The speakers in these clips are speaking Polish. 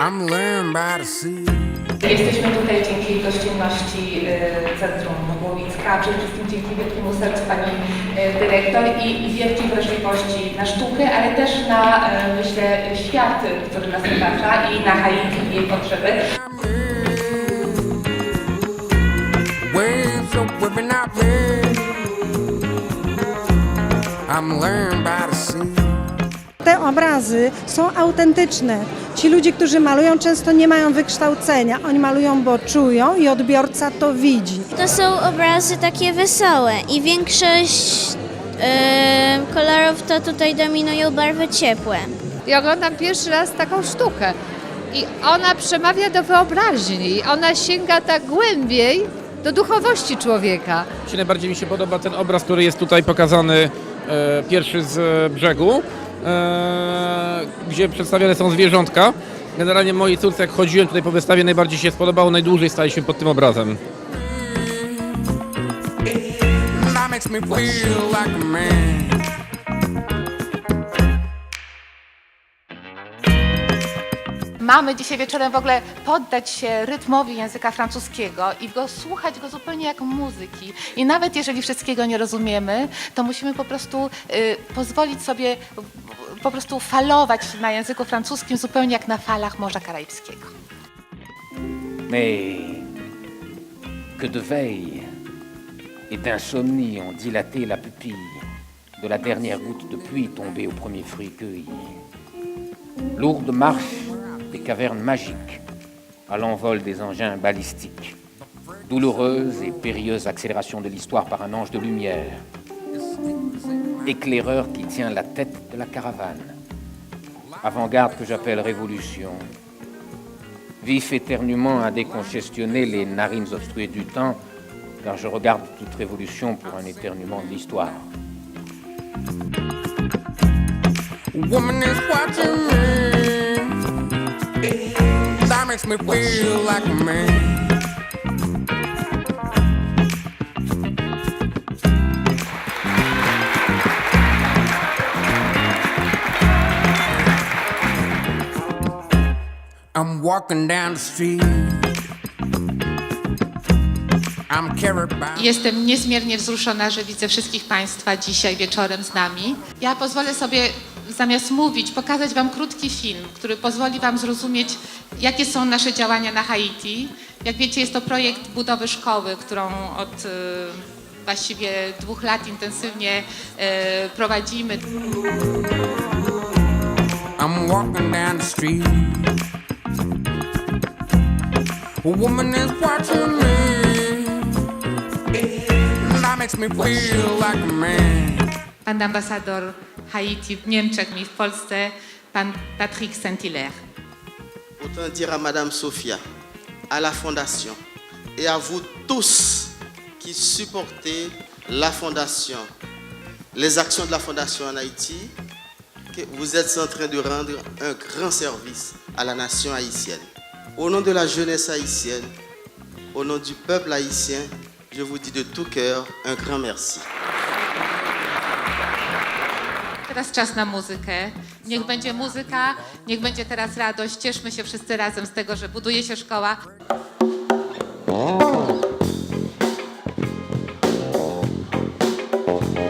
I'm learned by the sea. Jesteśmy tutaj dzięki gościnności y, Centrum Łowicka, przede wszystkim dzięki wielkiemu sercu Pani y, Dyrektor i wielkiej wrażliwości na sztukę, ale też na, y, myślę, świat, który nas otacza i na Haiti i jej potrzeby. Te obrazy są autentyczne. Ci ludzie, którzy malują, często nie mają wykształcenia. Oni malują, bo czują i odbiorca to widzi. To są obrazy takie wesołe i większość e, kolorów to tutaj dominują barwy ciepłe. I oglądam pierwszy raz taką sztukę. I ona przemawia do wyobraźni, ona sięga tak głębiej do duchowości człowieka. Najbardziej mi się podoba ten obraz, który jest tutaj pokazany, e, pierwszy z e, brzegu, gdzie przedstawione są zwierzątka. Generalnie mojej córce, jak chodziłem tutaj po wystawie, najbardziej się spodobało, najdłużej staliśmy pod tym obrazem. Mamy dzisiaj wieczorem w ogóle poddać się rytmowi języka francuskiego i go słuchać go zupełnie jak muzyki. I nawet jeżeli wszystkiego nie rozumiemy, to musimy po prostu y, pozwolić sobie po prostu na języku francuskim. Mais que de veille et d'insomnie ont dilaté la pupille de la dernière goutte de pluie tombée au premier fruit cueilli. Lourde marche des cavernes magiques à l'envol des engins balistiques. Douloureuse et périlleuse accélération de l'histoire par un ange de lumière. Éclaireur qui tient la tête de la caravane. Avant-garde que j'appelle révolution. Vif éternuement à décongestionner les narines obstruées du temps, car je regarde toute révolution pour un éternuement de l'histoire. I'm walking down the street. I'm carried by. Jestem niezmiernie wzruszona, że widzę wszystkich Państwa dzisiaj wieczorem z nami. Ja pozwolę sobie zamiast mówić, pokazać Wam krótki film, który pozwoli Wam zrozumieć, jakie są nasze działania na Haiti. Jak wiecie, jest to projekt budowy szkoły, którą od e, właściwie dwóch lat intensywnie e, prowadzimy. I'm walking down the street. A woman is watching me. That makes me feel like a man. Pan ambasador Haiti w Niemczech i w Polsce, pan Patrick Saint-Hilaire. Autant dire à Madame Sophia, à la Fondation et à vous tous qui supportez la Fondation, les actions de la Fondation en Haïti, que vous êtes en train de rendre un grand service à la nation haïtienne. Au nom de la jeunesse haïtienne, au nom du peuple haïtien, je vous dis de tout cœur un grand merci. Teraz czas na muzykę. Niech będzie muzyka, niech będzie teraz radość. Cieszmy się wszyscy razem z tego, że buduje się szkoła. I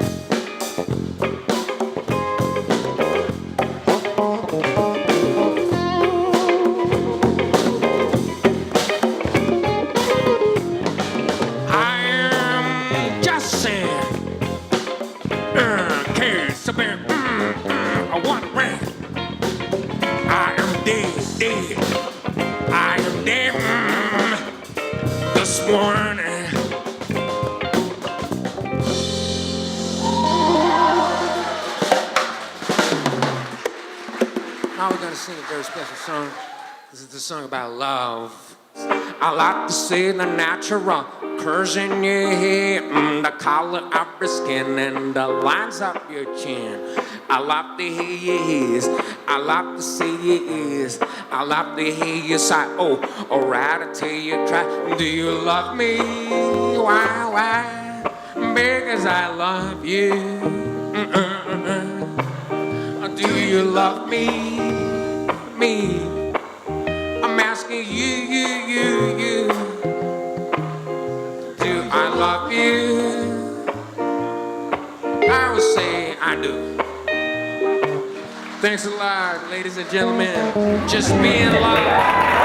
dead. I am dead. This morning. Now we're gonna sing a very special song. This is the song about love. I like to see the natural curves in your hair, mm, the color of your skin, and the lines of your chin. I like to hear your ears. I like to see your ears. I like to hear you sigh. Oh, alright, until you try. Do you love me? Why, why? Because I love you. Mm-mm-mm. Do you love me? Me? I'm asking you, you, you, you, do I love you? I would say I do. Thanks a lot, ladies and gentlemen. Just being live.